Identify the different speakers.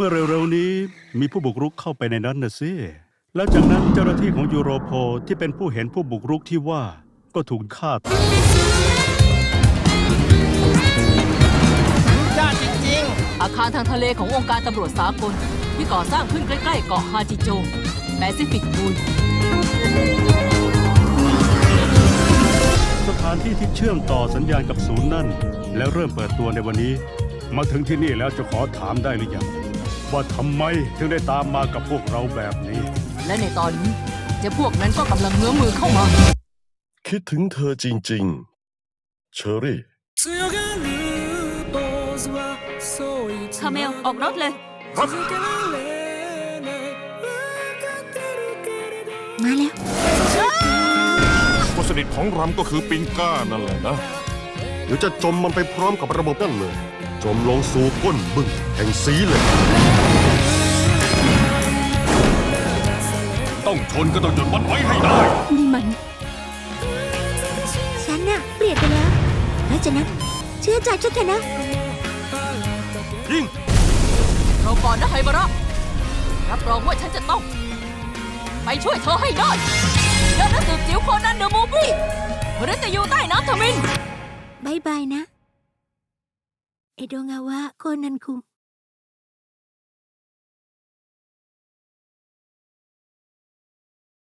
Speaker 1: เมื่อเร็วๆนี้มีผู้บุกรุกเข้าไปในนั้นนะสิแล้วจากนั้นเจ้าหน้าที่ของยูโรโพลที่เป็นผู้เห็นผู้บุกรุกที่ว่าก็ถูกฆ่าตาย
Speaker 2: ยอดจริง
Speaker 3: อาคารทางทะเลขององค์การตำรวจสากล ที่ก่อสร้างขึ้นใกล้ๆเกาะฮาจิโจแปซิฟิกบูล
Speaker 1: สถานที่ที่เชื่อมต่อสัญญาณกับศูนย์นั่น แล้วเริ่มเปิดตัวในวันนี้ มาถึงที่นี่แล้วจะขอถามได้หรือยัง ว่าทำไมถึงได้ตามมากับพวกเราแบบนี้
Speaker 3: และในตอนนี้เจ้าพวกนั้นก็กำลังเงื้อมือเข้ามา
Speaker 4: คิดถึงเธอจริงๆ เชอรี่
Speaker 3: คาเมล ออกรถเลย
Speaker 5: มาแล้ว
Speaker 6: คนสนิทของรำก็คือปิงก้านั่นแหละนะ
Speaker 4: เดี๋ยวจะจมมันไปพร้อมกับระบบนั่นเลย จมลงสู่ก้นบึ้งแห่งสีเลย
Speaker 6: ต้องชนก็ต้องหยุดมันไว้ให้ได้
Speaker 5: นี่มัน ฉันน่ะเปลี่ยนไปแล้วเพราะฉะนั้นเชื่อใจฉันเถอะนะ
Speaker 6: ยิง
Speaker 3: เราก่อนนะไฮบาระรับรองว่าฉันจะต้อง ไปช่วยเธอให้ได้ยอดนักสืบจิ๋วโคนันเดอะมูฟี่มฤตยูใต้น้ำทมิน
Speaker 5: บายบายนะ เอโดงาวะโคนันคุม